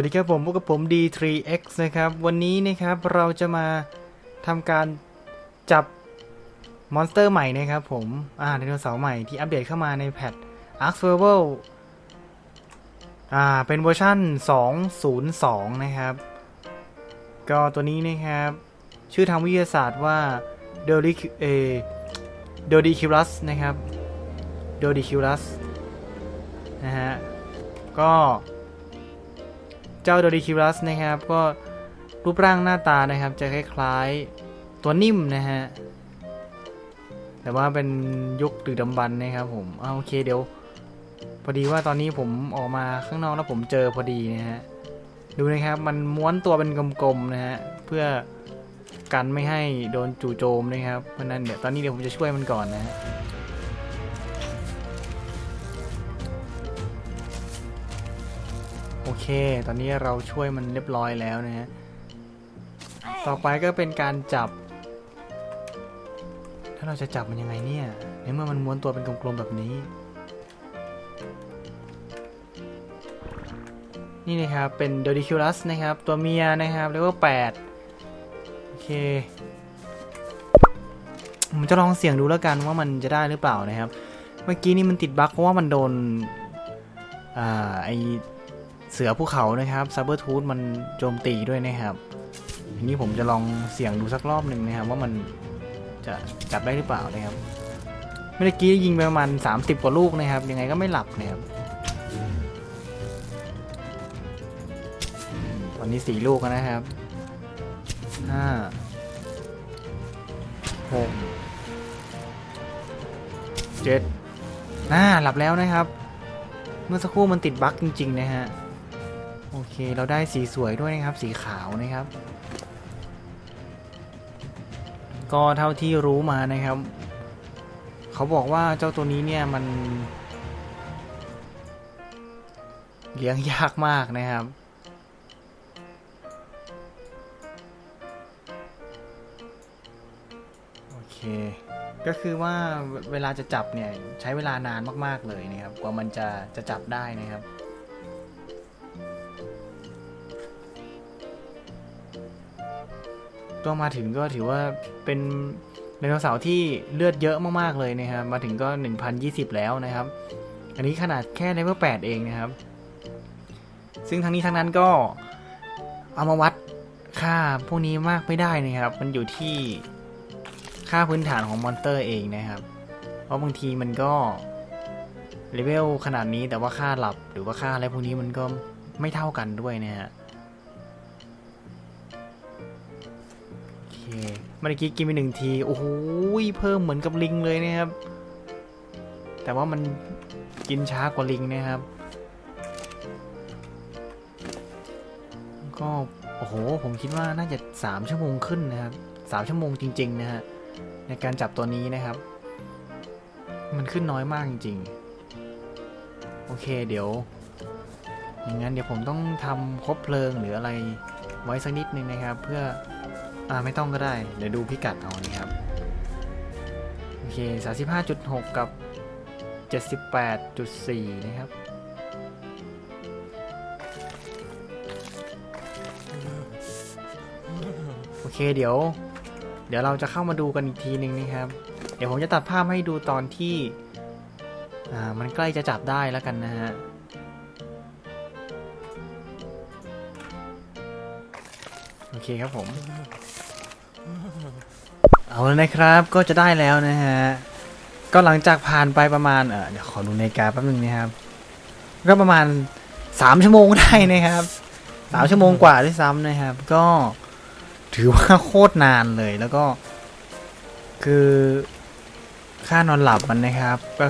สวัสดีครับผมพบกับผม D3X นะครับ วันนี้นะครับเราจะมาทำการจับมอนสเตอร์ใหม่นะครับผม อ่าไดโนเสาร์ใหม่ที่อัปเดตเข้ามาในแพท Ark Survival อ่า เป็นเวอร์ชั่น 2.0.2 นะครับ ก็ตัวนี้นะครับ ชื่อทางวิทยาศาสตร์ว่า d o d i c u เ d o d i c u l u s นะครับ d o d i c u l u s นะฮะ ก็ เจ้าโดดิคิรัสนะครับ ก็รูปร่างหน้าตานะครับ จะคล้ายๆตัวนิ่มนะฮะ แต่ว่าเป็นยุคดึกดำบรรนะครับผมอ่าโอเคเดี๋ยวพอดีว่าตอนนี้ผมออกมาข้างนอกแล้วผมเจอพอดีนะฮะ ดูนะครับมันม้วนตัวเป็นกลมๆนะฮะเพื่อกันไม่ให้โดนจู่โจมนะครับ เพราะนั้นเดี๋ยวตอนนี้เดี๋ยวผมจะช่วยมันก่อนนะฮะ ตอนนี้เราช่วยมันเรียบร้อยแล้วนะฮะ ต่อไปก็เป็นการจับ ถ้าเราจะจับมันยังไงเนี่ย ในเมื่อมันม้วนตัวเป็นกลมๆแบบนี้ นี่นะครับ เป็น d o d i c u l u s นะครับ ตัวเมียนะครับเลเวล8โอเค ผมจะลองเสี่ยงดูแล้วกันว่ามันจะได้หรือเปล่านะครับ เมื่อกี้นี่มันติดบั๊กเพราะว่ามันโดน อ่า ไอ เสือภูเขานะครับซับเบอร์ทูธมันโจมตีด้วยนะครับทีนี้ผมจะลองเสี่ยงดูสักรอบหนึ่งนะครับ ว่ามันจะจับได้หรือเปล่านะครับเมื่อกี้ยิงไปประมาณ 30 กว่าลูกนะครับ ยังไงก็ไม่หลับนะครับตอนนี้สี่ลูกนะครับห้าหกเจ็ดน่าหลับแล้วนะครับ เมื่อสักครู่มันติดบั๊กจริง ๆ นะฮะ โอเค เราได้สีสวยด้วยนะครับ สีขาวนะครับ ก็เท่าที่รู้มานะครับ เขาบอกว่าเจ้าตัวนี้เนี่ยมัน เลี้ยงยากมากนะครับโอเคก็คือว่าเวลาจะจับเนี่ยใช้เวลานานมาก ๆ เลยนะครับ กว่ามันจะจะจับได้นะครับ ก็มาถึงก็ถือว่าเป็นไดโนเสาร์ที่เลือดเยอะมากๆเลยนะครับ มาถึงก็ 1020 แล้วนะครับ อันนี้ขนาดแค่เลเวล8เองนะครับ ซึ่งทั้งนี้ทั้งนั้นก็เอามาวัดค่าพวกนี้มากไม่ได้นะครับ มันอยู่ที่ค่าพื้นฐานของมอนเตอร์เองนะครับ เพราะบางทีมันก็เลเวลขนาดนี้แต่ว่าค่าหลับหรือว่าค่าอะไรพวกนี้มันก็ไม่เท่ากันด้วยนะฮะ เมื่อกี้กินไปหนึ่งที โอ้โหเพิ่มเหมือนกับลิงเลยนะครับ แต่ว่ามันกินช้ากว่าลิงนะครับ ก็โอ้โห ผมคิดว่าน่าจะ 3 ชั่วโมงขึ้นนะครับ3ชั่วโมงจริง ๆ นะฮะ ในการจับตัวนี้นะครับ มันขึ้นน้อยมากจริง ๆ โอเคเดี๋ยว อย่างนั้นเดี๋ยวผมต้องทำครบเพลิงหรืออะไรไว้สักนิดนึงนะครับ เพื่อ อ่าไม่ต้องก็ได้ เดี๋ยวดูพิกัดเอานะครับ โอเค35.6กับ78.4นะครับ โอเคเดี๋ยว เดี๋ยวเราจะเข้ามาดูกันอีกทีหนึ่งนะครับ เดี๋ยวผมจะตัดภาพให้ดูตอนที่ อ่า มันใกล้จะจับได้แล้วกันนะฮะโอเคครับผม เอาแล้วนะครับก็จะได้แล้วนะฮะก็หลังจากผ่านไปประมาณเออเดี๋ยวขอดูนาฬิกาแป๊บนึงนะครับ ก็ประมาณสามชั่วโมงได้นะครับสามชั่วโมงกว่าด้วยซ้ำนะครับ ก็ถือว่าโคตรนานเลยแล้วก็ คือค่านอนหลับมันนะครับ ก็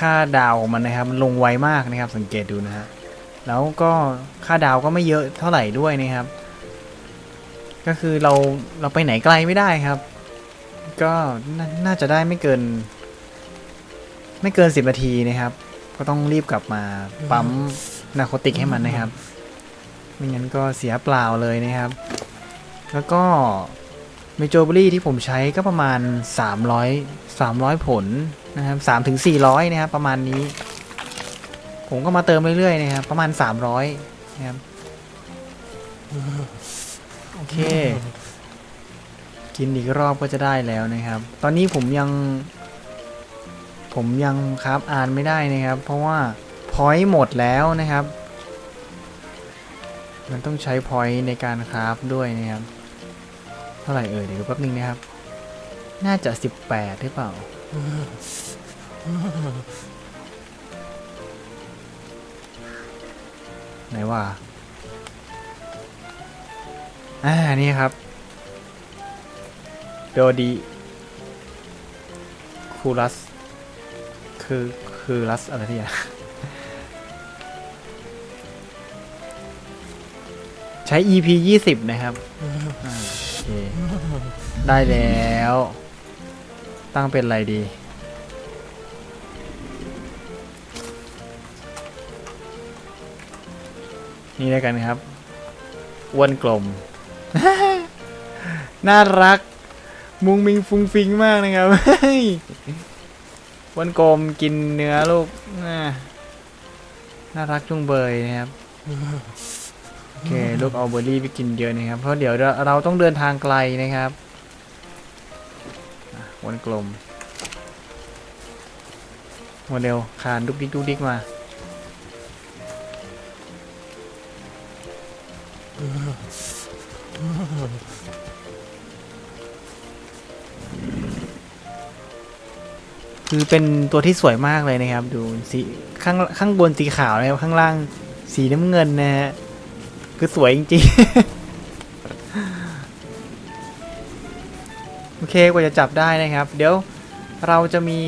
ค่าดาวมันนะครับ มันลงไวมากนะครับ สังเกตดูนะฮะแล้วก็ค่าดาวก็ไม่เยอะเท่าไหร่ด้วยนะครับ ก็คือเราเราไปไหนไกลไม่ได้ครับ ก็นาน่าจะได้ไม่เกิน ไม่เกินสิบนาทีนะครับ ก็ต้องรีบกลับมาปั๊มนาโคติกให้มันนะครับ ไม่งั้นก็เสียเปล่าเลยนะครับ แล้วก็เมโจเบอรี่ที่ผมใช้ก็ประมาณ 300 300 ผลนะครับ3ถึง400 นะครับ ประมาณนี้ ผมก็มาเติมเรื่อยๆนะครับ ประมาณ 300 นะครับ โอเค กินอีกรอบก็จะได้แล้วนะครับ ตอนนี้ผมยัง ผมยังครับอ่านไม่ได้นะครับ เพราะว่าพอยต์หมดแล้วนะครับ มันต้องใช้พอยต์ในการคราฟด้วยนะครับ เท่าไหร่เอ่ยเดี๋ยวแป๊บนึงนะครับ น่าจะ 18 หรือเปล่า ไหนว่าอ่า นี่ครับ โดดีคูลัส คือคือลัสอะไรที่อะใช้ EP 20นะครับอ่าโอเคได้แล้ว ตั้งเป็นอะไรดี นี่แล้วกันครับอ้วนกลม น่ารัก มุงมิงฟุงฟิงมากนะครับเฮ้ยอ้วนกลมกินเนื้อลูก น่ารักจุงเบยนะครับ โอเค ลูกเอาเบอร์รี่ไปกินเยอะนะครับ เพราะเดี๋ยวเราต้องเดินทางไกลนะครับอะอ้วนกลมมาเร็วคานดุกดิกดุกดิกมา คือเป็นตัวที่สวยมากเลยนะครับ ดูสีข้างข้างบนสีขาวนะครับข้างล่างสีน้ำเงินนะฮะคือสวยจริงๆ โอเคกว่าจะจับได้นะครับ เดี๋ยวเราจะมี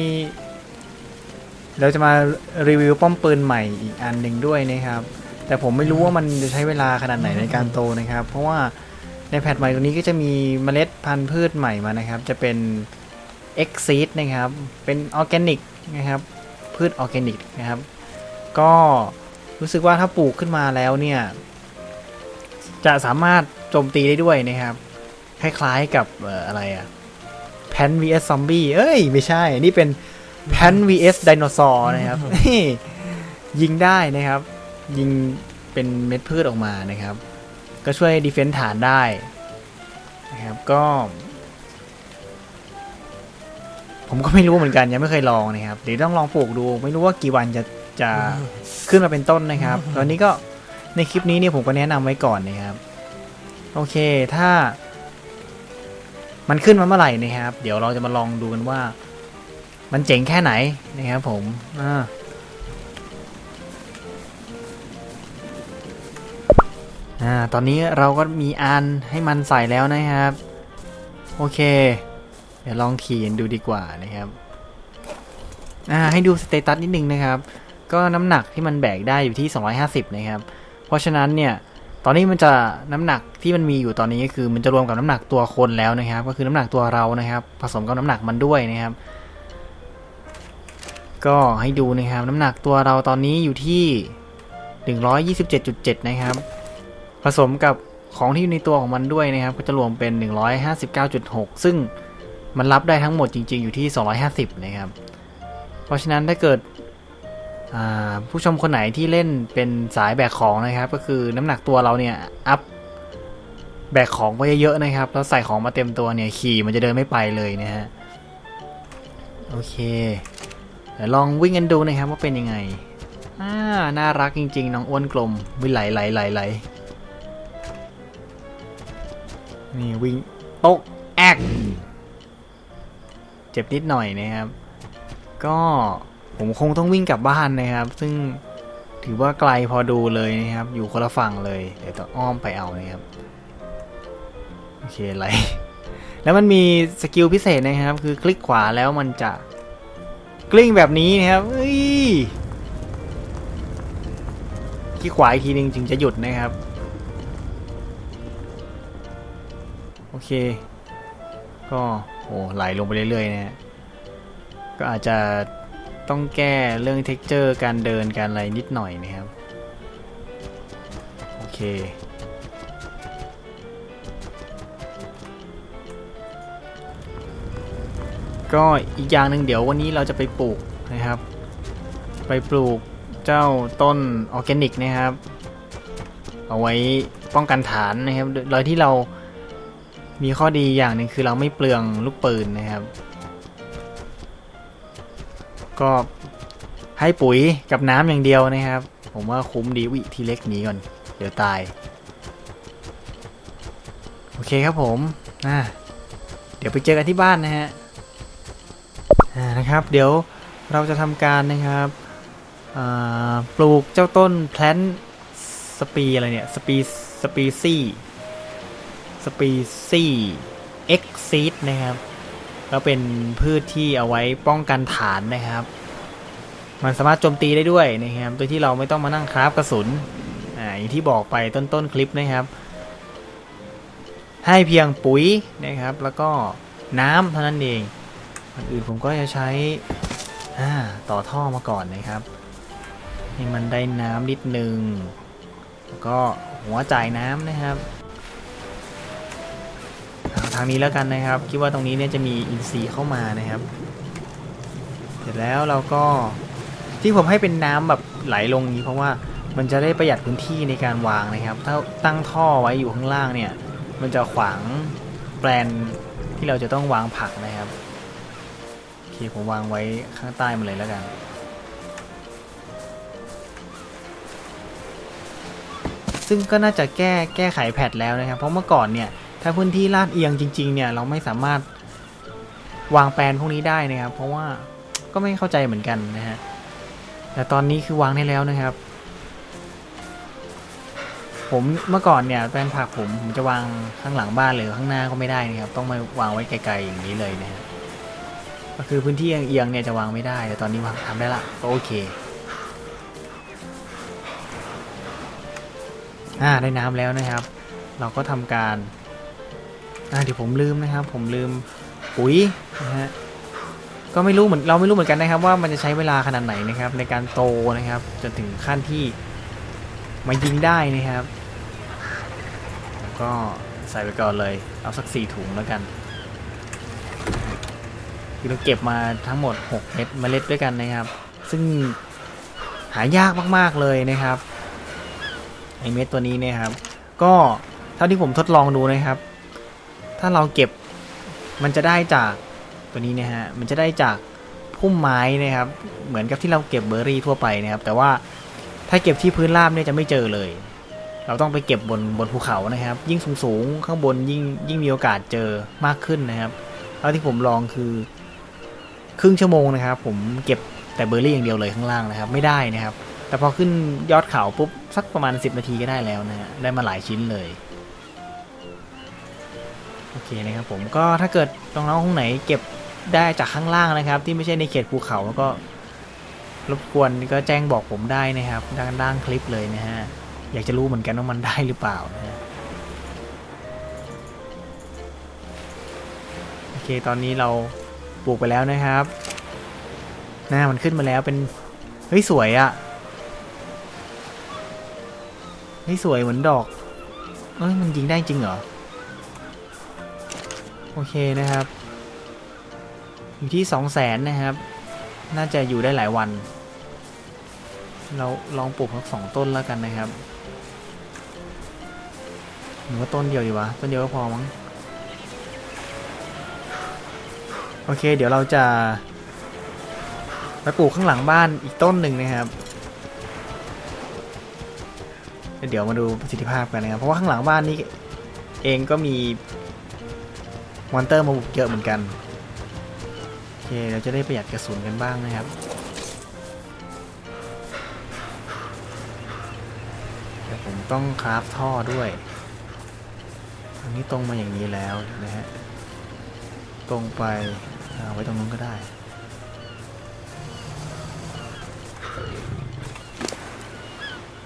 เราจะมารีวิวป้อมปืนใหม่อีกอันหนึ่งด้วยนะครับ แต่ผมไม่รู้ว่ามันจะใช้เวลาขนาดไหนในการโตนะครับ เพราะว่าในแพทใหม่ตัวนี้ก็จะมีเมล็ดพันธุ์พืชใหม่มานะครับ จะเป็น e x c e e d นะครับ เป็นออร์แกนิกนะครับ พืชออร์แกนิกนะครับ ก็รู้สึกว่าถ้าปลูกขึ้นมาแล้วเนี่ย จะสามารถโจมตีได้ด้วยนะครับ คล้ายๆกับเอ่ออะไรอะแพน vs ซอมบี้เอ้ย ไม่ใช่ นี่เป็นแพน vs ไดโนเสาร์นะครับนี่ยิงได้นะครับ ยิงเป็นเม็ดพืชออกมานะครับ ก็ช่วยดีเฟนส์ฐานได้นะครับ ก็ ผมก็ไม่รู้เหมือนกันยังไม่เคยลองนะครับเดี๋ยวต้องลองปลูกดู ไม่รู้ว่ากี่วันจะจะขึ้นมาเป็นต้นนะครับ ตอนนี้ก็ในคลิปนี้เนี่ยผมก็แนะนำไว้ก่อนนะครับ โอเคถ้า มันขึ้นมาเมื่อไหร่นะครับ เดี๋ยวเราจะมาลองดูกันว่า มันเจ๋งแค่ไหนนะครับ ผมอ่าอ่าตอนนี้เราก็มีอันให้มันใส่แล้วนะครับ โอเค เดี๋ยวลองขี่กันดูดีกว่านะครับอ่าให้ดูสเตตัสนิดนึงนะครับ ก็น้ำหนักที่มันแบกได้อยู่ที่ 250 นะครับ เพราะฉะนั้นเนี่ยตอนนี้มันจะน้ำหนักที่มันมีอยู่ตอนนี้ก็คือ มันจะรวมกับน้ำหนักตัวคนแล้วนะครับ ก็คือน้ำหนักตัวเรานะครับ ผสมกับน้ำหนักมันด้วยนะครับ ก็ให้ดูนะครับ น้ำหนักตัวเราตอนนี้อยู่ที่ 127.7 นะครับ ผสมกับของที่อยู่ในตัวของมันด้วยนะครับ ก็จะรวมเป็น 159.6 ซึ่ง มันรับได้ทั้งหมดจริง ๆ อยู่ที่ 250 นะครับ เพราะฉะนั้นถ้าเกิดผู้ชมคนไหนที่เล่นเป็นสายแบกของนะครับ ก็คือน้ำหนักตัวเราเนี่ยอัพแบกของไว้เยอะๆนะครับ แล้วใส่ของมาเต็มตัวเนี่ยขี่มันจะเดินไม่ไปเลยนะฮะ โอเคเดี๋ยวลองวิ่งกันดูนะครับว่าเป็นยังไงอ่าน่ารักจริง ๆ น้องอ้วนกลมวิ่งไหลไหลไหลไหลนี่วิ่งโต๊ะแอก เจ็บนิดหน่อยนะครับ ก็ผมคงต้องวิ่งกลับบ้านนะครับ ซึ่งถือว่าไกลพอดูเลยนะครับ อยู่คนละฝั่งเลย เดี๋ยวต้องอ้อมไปเอานะครับ โอเคไร แล้วมันมีสกิลพิเศษนะครับ คือคลิกขวาแล้วมันจะกลิ้งแบบนี้นะครับเฮ้ยคลิกขวาอีกทีหนึ่งจึงจะหยุดนะครับ โอเค ก็ โอ้ไหลลงไปเรื่อยๆนะฮะก็อาจจะต้องแก้เรื่องเท็กเจอร์การเดินการอะไรนิดหน่อยนะครับ โอเค ก็อีกอย่างหนึ่งเดี๋ยววันนี้เราจะไปปลูกนะครับ ไปปลูกเจ้าต้นออร์แกนิกนะครับ เอาไว้ป้องกันฐานนะครับ โดยที่เรา มีข้อดีอย่างหนึ่งคือเราไม่เปลืองลูกปืนนะครับ ก็ให้ปุ๋ยกับน้ำอย่างเดียวนะครับ ผมว่าคุ้มดีวิทีเล็กหนีก่อน เดี๋ยวตาย โอเคครับผมเดี๋ยวไปเจอกันที่บ้านนะฮะนะครับ เดี๋ยวเราจะทำการนะครับปลูกเจ้าต้นแพลนสปีอะไรเนี่ย สปีสปีซี่ สปีซี่เอ็กซีดนะครับ ก็เป็นพืชที่เอาไว้ป้องกันฐานนะครับ มันสามารถโจมตีได้ด้วยนะครับ โดยที่เราไม่ต้องมานั่งคราฟกระสุน อ่าอย่างที่บอกไปต้นต้นคลิปนะครับ ให้เพียงปุ๋ยนะครับ แล้วก็น้ำเท่านั้นเองอันอื่นผมก็จะใช้อ่าต่อท่อมาก่อนนะครับให้มันได้น้ำนิดนึงแล้วก็หัวจ่ายน้ำนะครับ ทางนี้แล้วกันนะครับ คิดว่าตรงนี้เนี่ยจะมีอินทรีย์เข้ามานะครับ เสร็จแล้วเราก็ที่ผมให้เป็นน้ำแบบไหลลงนี้เพราะว่ามันจะได้ประหยัดพื้นที่ในการวางนะครับ ถ้าตั้งท่อไว้อยู่ข้างล่างเนี่ย มันจะขวางแปลนที่เราจะต้องวางผักนะครับโอเคผมวางไว้ข้างใต้มันเลยแล้วกันซึ่งก็น่าจะแก้แก้ไขแพทแล้วนะครับ เพราะเมื่อก่อนเนี่ย ถ้าพื้นที่ลาดเอียงจริง ๆ เนี่ย เราไม่สามารถวางแปลนพวกนี้ได้นะครับ เพราะว่าก็ไม่เข้าใจเหมือนกันนะฮะ แต่ตอนนี้คือวางได้แล้วนะครับ ผมเมื่อก่อนเนี่ยแปลงผักผมผมจะวางข้างหลังบ้านเลยข้างหน้าก็ไม่ได้นะครับ ต้องมาวางไว้ไกลๆอย่างนี้เลยนะฮะก็คือพื้นที่เอียงๆเนี่ยจะวางไม่ได้ แต่ตอนนี้วางทำได้ละก็โอเคอ่าได้น้ำแล้วนะครับ เราก็ทำการ เดี๋ยวผมลืมนะครับ ผมลืมปุ๋ยนะฮะก็ไม่รู้เหมือนเราไม่รู้เหมือนกันนะครับ ว่ามันจะใช้เวลาขนาดไหนนะครับ ในการโตนะครับ จนถึงขั้นที่มายิงได้นะครับก็ใส่ไปก่อนเลย เอาสักสี่ถุงแล้วกันคือเราเก็บมาทั้งหมด6เม็ดเมล็ดด้วยกันนะครับ ซึ่งหายากมาก ๆ เลยนะครับไอเม็ดตัวนี้นี่ยครับ ก็เท่าที่ผมทดลองดูนะครับ ถ้าเราเก็บมันจะได้จากตัวนี้นะฮะ มันจะได้จากพุ่มไม้นะครับ เหมือนกับที่เราเก็บเบอร์รี่ทั่วไปนะครับ แต่ว่าถ้าเก็บที่พื้นราบเนี่ยจะไม่เจอเลย เราต้องไปเก็บบนบนภูเขานะครับ ยิ่งสูงสูงๆข้างบนยิ่งยิ่งมีโอกาสเจอมากขึ้นนะครับแล้วที่ผมลองคือครึ่งชั่วโมงนะครับ ผมเก็บแต่เบอร์รี่อย่างเดียวเลยข้างล่างนะครับ ไม่ได้นะครับ แต่พอขึ้นยอดเขาปุ๊บสักประมาณ 10 นาทีก็ได้แล้วนะฮะได้มาหลายชิ้นเลย โอเคนะครับผมก็ถ้าเกิดน้องๆคนไหนเก็บได้จากข้างล่างนะครับ ที่ไม่ใช่ในเขตภูเขาแล้วก็รบกวนก็แจ้งบอกผมได้นะครับด้านล่างคลิปเลยนะฮะอยากจะรู้เหมือนกันว่ามันได้หรือเปล่านะฮะโอเคตอนนี้เราปลูกไปแล้วนะครับหน้ามันขึ้นมาแล้วเป็นเฮ้ยสวยอะ่ะเฮ้ยสวยเหมือนดอกเอ้ยมันยิงได้จริงเหรอ โอเคนะครับ อยู่ที่สองแสนนะครับ น่าจะอยู่ได้หลายวัน เราลองปลูกสักสองต้นแล้วกันนะครับหรือว่าต้นเดียวดีวะ ต้นเดียวก็พอมั้งโอเค เดี๋ยวเราจะไปปลูกข้างหลังบ้านอีกต้นหนึ่งนะครับ เดี๋ยวมาดูประสิทธิภาพกันนะครับ เพราะว่าข้างหลังบ้านนี้เองก็มี มอนเตอร์มาบุกเยอะเหมือนกัน โอเค เราจะได้ประหยัดกระสุนกันบ้างนะครับแต่ผมต้องคราฟท่อด้วย อันนี้ตรงมาอย่างนี้แล้วนะฮะ ตรงไปเอาไว้ตรงนู้นก็ได้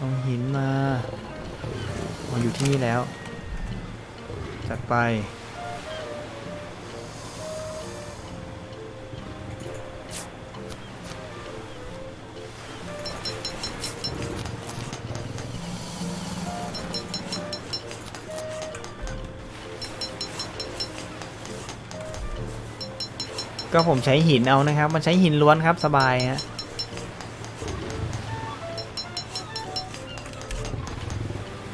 ลงหินมามาอยู่ที่นี่แล้ว จัดไป ก็ผมใช้หินเอานะครับ มันใช้หินล้วนครับสบายฮะ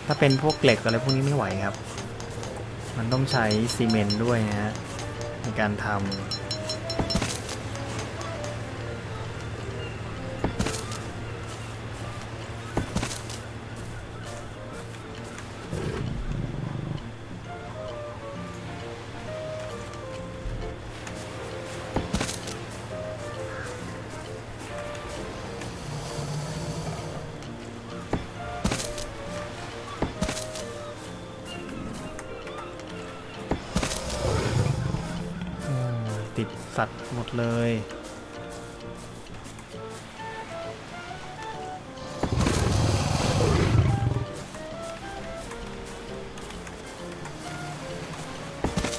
ถ้าเป็นพวกเหล็กอะไรพวกนี้ไม่ไหวครับ มันต้องใช้ซีเมนต์ด้วยนะฮะในการทำ สัตว์หมดเลย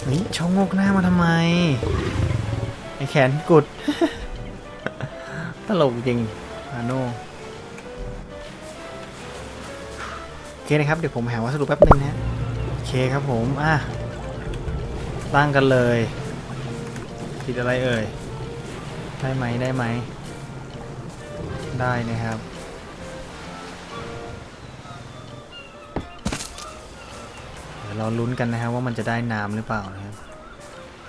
เฮ้ยชงงกหน้ามาทำไม ไอแขนกุด ตลกจริงอาโนโอเคนะครับ เดี๋ยวผมหาวัสดุแป๊บนึงนะ โอเคครับผม อะตั้งกันเลย ติดอะไรเอ่ย ได้ไหมได้ไหม ได้นะครับ เดี๋ยวเราลุ้นกันนะครับว่ามันจะได้น้ำหรือเปล่านะครับ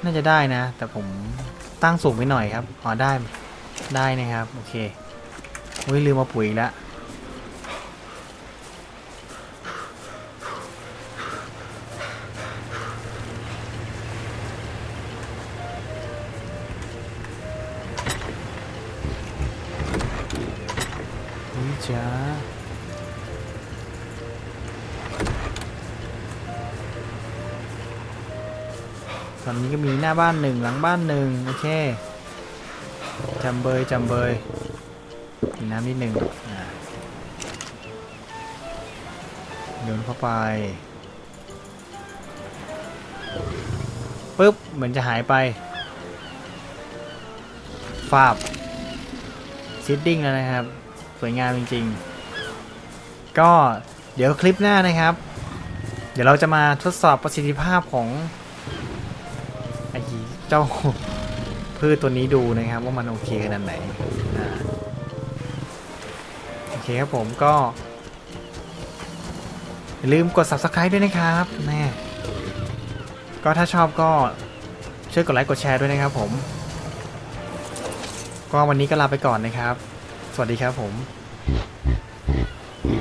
น่าจะได้นะ แต่ผมตั้งสูงไปหน่อยครับ อ๋อได้ ได้นะครับ โอเค อุ้ยลืมมาปุ๋ยอีกแล้ว จ้าตอนนี้ก็มีหน้าบ้านหนึ่งหลังบ้านหนึ่งโอเคจำเบยจำเบยมีน้ำนิดหนึ่งโยนเข้าไปปุ๊บ เหมือนจะหายไปฟาบซิดดิ้งแล้วนะครับ สวยงามจริง ๆ ก็เดี๋ยวคลิปหน้านะครับ เดี๋ยวเราจะมาทดสอบประสิทธิภาพของไอ้เจ้าพืชตัวนี้ดูนะครับ ว่ามันโอเคขนาดไหนโอเคครับผมก็ อย่าลืมกด subscribe ด้วยนะครับแน่ก็ถ้าชอบก็ช่วยกดไลค์กดแชร์ด้วยนะครับผม ก็วันนี้ก็ลาไปก่อนนะครับ สวัสดีครับผม